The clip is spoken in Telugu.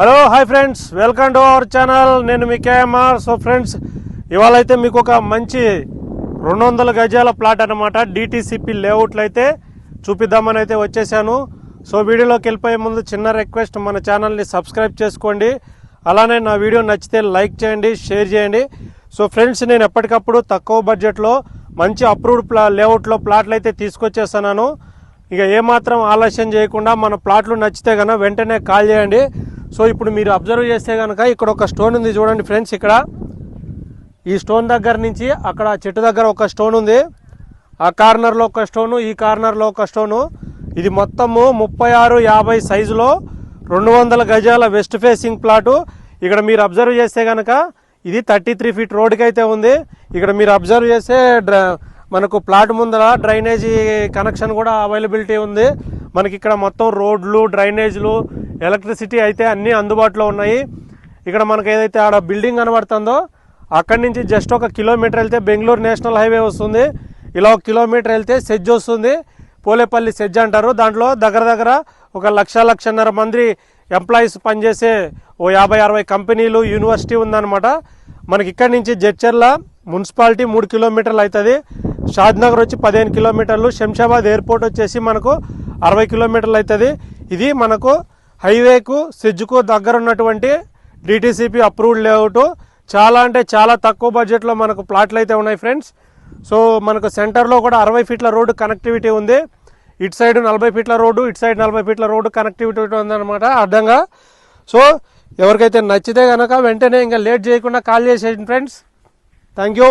Hello hi friends welcome to our channel నేను మీ కేఎంఆర్ సో ఫ్రెండ్స్ ఇవాళ అయితే మీకు ఒక మంచి రెండు వందల గజాల ప్లాట్ అనమాట డిటీసీపీ లేఅవుట్లు అయితే చూపిద్దామని అయితే వచ్చేసాను. సో వీడియోలోకి వెళ్ళిపోయే ముందు చిన్న రిక్వెస్ట్ మన ఛానల్ని సబ్స్క్రైబ్ చేసుకోండి. అలానే నా వీడియో నచ్చితే లైక్ చేయండి షేర్ చేయండి. సో ఫ్రెండ్స్ నేను ఎప్పటికప్పుడు తక్కువ బడ్జెట్లో మంచి అప్రూవ్డ్ ప్లా లేఅవుట్లో ప్లాట్లు అయితే తీసుకొచ్చేస్తున్నాను. ఇక ఏమాత్రం ఆలస్యం చేయకుండా మన ప్లాట్లు నచ్చితే కనుక వెంటనే కాల్ చేయండి. సో ఇప్పుడు మీరు అబ్జర్వ్ చేస్తే కనుక ఇక్కడ ఒక స్టోన్ ఉంది చూడండి ఫ్రెండ్స్ ఇక్కడ. ఈ స్టోన్ దగ్గర నుంచి అక్కడ చెట్టు దగ్గర ఒక స్టోన్ ఉంది. ఆ కార్నర్లో ఒక స్టోను ఈ కార్నర్లో ఒక స్టోను. ఇది మొత్తము ముప్పై ఆరు యాభై సైజులో రెండు వందల గజాల వెస్ట్ ఫేసింగ్ ప్లాటు. ఇక్కడ మీరు అబ్జర్వ్ చేస్తే కనుక ఇది థర్టీ త్రీ ఫీట్ రోడ్కి అయితే ఉంది. ఇక్కడ మీరు అబ్జర్వ్ చేస్తే డ్ర మనకు ప్లాట్ ముందర డ్రైనేజీ కనెక్షన్ కూడా అవైలబిలిటీ ఉంది. మనకి ఇక్కడ మొత్తం రోడ్లు డ్రైనేజీలు ఎలక్ట్రిసిటీ అయితే అన్నీ అందుబాటులో ఉన్నాయి. ఇక్కడ మనకు ఏదైతే ఆడ బిల్డింగ్ కనబడుతుందో అక్కడి నుంచి జస్ట్ ఒక కిలోమీటర్ వెళ్తే బెంగళూరు నేషనల్ హైవే వస్తుంది. ఇలా ఒక కిలోమీటర్ వెళ్తే సెజ్ వస్తుంది. పోలేపల్లి సెజ్ అంటారు. దాంట్లో దగ్గర దగ్గర ఒక లక్ష లక్షన్నర మంది ఎంప్లాయీస్ పనిచేసే ఓ యాభై అరవై కంపెనీలు యూనివర్సిటీ ఉందన్నమాట. మనకి ఇక్కడి నుంచి జడ్చర్ల మున్సిపాలిటీ మూడు కిలోమీటర్లు అవుతుంది. షాద్నగర్ వచ్చి పదిహేను కిలోమీటర్లు. శంషాబాద్ ఎయిర్పోర్ట్ వచ్చేసి మనకు అరవై కిలోమీటర్లు అవుతుంది. ఇది మనకు హైవేకు సిజ్జుకు దగ్గర ఉన్నటువంటి డిటీసీపీ అప్రూవ్డ్ లేఅవుట్ చాలా అంటే చాలా తక్కువ బడ్జెట్లో మనకు ప్లాట్లు అయితే ఉన్నాయి ఫ్రెండ్స్ సో మనకు సెంటర్లో కూడా అరవై ఫీట్ల రోడ్డు కనెక్టివిటీ ఉంది. ఇటు సైడ్ నలభై ఫీట్ల రోడ్డు ఇటు సైడ్ నలభై ఫీట్ల రోడ్డు కనెక్టివిటీ ఉందన్నమాట అడ్డంగా. సో ఎవరికైతే నచ్చితే కనుక వెంటనే ఇంకా లేట్ చేయకుండా కాల్ చేసేయండి ఫ్రెండ్స్ థ్యాంక్ యూ